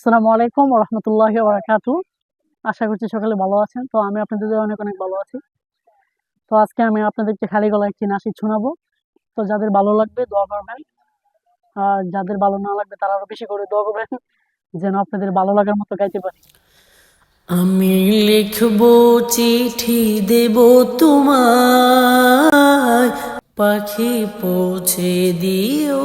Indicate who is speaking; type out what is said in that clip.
Speaker 1: আসসালামু আলাইকুম রহমতুল্লাহি বারাকাতু আশা করছি সকালে ভালো আছেন। তো আমি আপনাদের অনেক অনেক ভালো আছি। তো আজকে আমি আপনাদেরকে খালি গলায় একটি নাসিক শোনাবো। তো যাদের ভালো লাগবে দোয়া করবেন। আর যাদের ভালো না লাগবে তারা আরও বেশি করে দোয়া করবেন, যেন আপনাদের ভালো লাগার মতো গাইতে পারি।
Speaker 2: আমি লিখব, চিঠি দেব তোমায়। পাখি পৌঁছে দিও